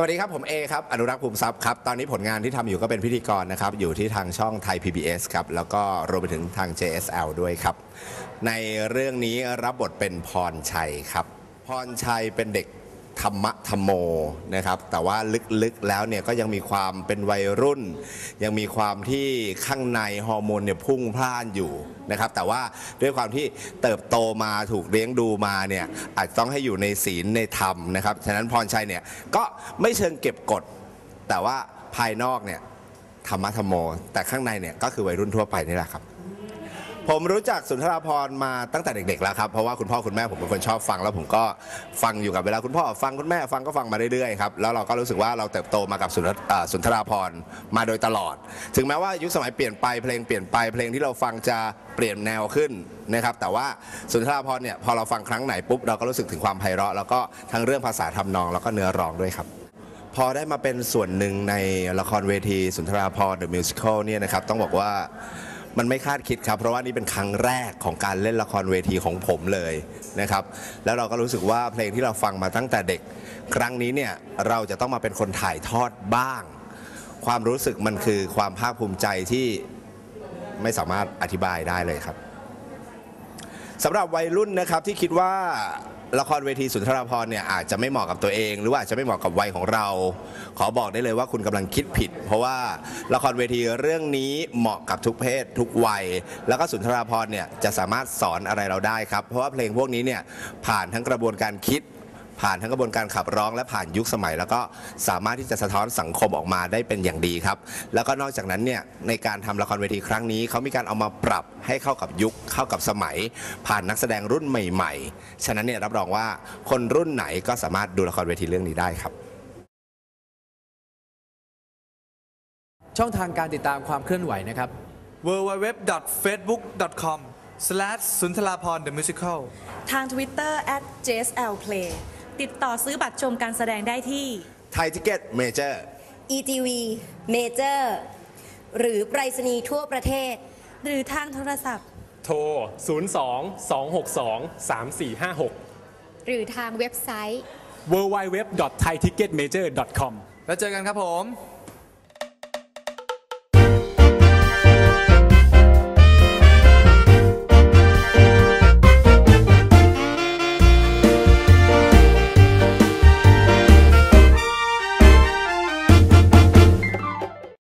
สวัสดีครับผมเอครับอนุรักษ์ภูมิทรัพย์ครับตอนนี้ผลงานที่ทำอยู่ก็เป็นพิธีกรนะครับอยู่ที่ทางช่องไทย PBS ครับแล้วก็รวมไปถึงทาง JSL ด้วยครับ ในเรื่องนี้รับบทเป็นพรชัยครับ พรชัยเป็นเด็ก ธรรมะธรรมโมนะครับ แต่ว่าลึกๆแล้วเนี่ยก็ยังมีความเป็นวัยรุ่น ยังมีความที่ข้างในฮอร์โมนเนี่ยพุ่งพล่านอยู่นะครับ แต่ว่าด้วยความที่เติบโตมาถูกเลี้ยงดูมาเนี่ยอาจจะต้องให้อยู่ในศีลในธรรมนะครับ ฉะนั้นพรชัยเนี่ยก็ไม่เชิงเก็บกฎ แต่ว่าภายนอกเนี่ยธรรมะธรรมโม แต่ข้างในเนี่ยก็คือวัยรุ่นทั่วไปนี่แหละครับ ผมรู้จักสุนทราพรมาตั้งแต่เด็กๆแล้วครับเพราะว่าคุณพ่อคุณแม่ผมเป็นคนชอบฟัง แล้วผมก็ฟังอยู่กับเวลาคุณพ่อฟังคุณแม่ฟังก็ฟังมาเรื่อยๆครับแล้วเราก็รู้สึกว่าเราเติบโตมากับสุนทรเอ่อสุนทราพรมาโดยตลอด ถึงแม้ว่ายุคสมัยเปลี่ยนไปเพลงเปลี่ยนไปเพลงที่เราฟังจะเปลี่ยนแนวขึ้นนะครับแต่ว่าสุนทราพรเนี่ยพอเราฟังครั้งไหนปุ๊บเราก็รู้สึกถึงความไพเราะแล้วก็ทั้งเรื่องภาษาทำนองแล้วก็เนื้อร้องด้วยครับพอได้มาเป็นส่วนหนึ่งในละครเวทีสุนทราพรณ์ The Musical เนี่ยนะครับต้องบอกว่า มันไม่คาดคิดครับ เพราะว่านี่เป็นครั้งแรกของการเล่นละครเวทีของผมเลยนะครับ แล้วเราก็รู้สึกว่าเพลงที่เราฟังมาตั้งแต่เด็ก ครั้งนี้เนี่ยเราจะต้องมาเป็นคนถ่ายทอดบ้าง ความรู้สึกมันคือความภาคภูมิใจที่ไม่สามารถอธิบายได้เลยครับสำหรับวัยรุ่นนะครับที่คิดว่า ละครเวทีสุนทรภรณ์เนี่ยอาจจะไม่เหมาะกับตัวเอง หรือว่าอาจจะไม่เหมาะกับวัยของเรา ขอบอกได้เลยว่าคุณกำลังคิดผิด เพราะว่าละครเวทีเรื่องนี้เหมาะกับทุกเพศ ทุกวัย แล้วก็สุนทรภรณ์เนี่ยจะสามารถสอนอะไรเราได้ครับ เพราะว่าเพลงพวกนี้เนี่ยผ่านทั้งกระบวนการคิด ผ่านทั้งกระบวนการขับร้องและผ่านยุคสมัย แล้วก็สามารถที่จะสะท้อนสังคมออกมาได้เป็นอย่างดีครับ แล้วก็นอกจากนั้นเนี่ยในการทำละครเวทีครั้งนี้เขามีการเอามาปรับให้เข้ากับยุคเข้ากับสมัย ผ่านนักแสดงรุ่นใหม่ ๆ ฉะนั้นเนี่ยรับรองว่าคนรุ่นไหนก็สามารถดูละครเวทีเรื่องนี้ได้ครับช่องทางการติดตามความเคลื่อนไหวนะครับ www.facebook.com slash สุนทราพร the musical ทาง Twitter at JSL Play ติดต่อซื้อบัตรชมการแสดงได้ที่ ไทยทิเก็ตเมเจอร์ ETV Major หรือไปรษณีย์ทั่วประเทศ หรือทางโทรศัพท์ โทร 02 262 3456 หรือทางเว็บไซต์ www.thaiticketmajor.com แล้วเจอกันครับผม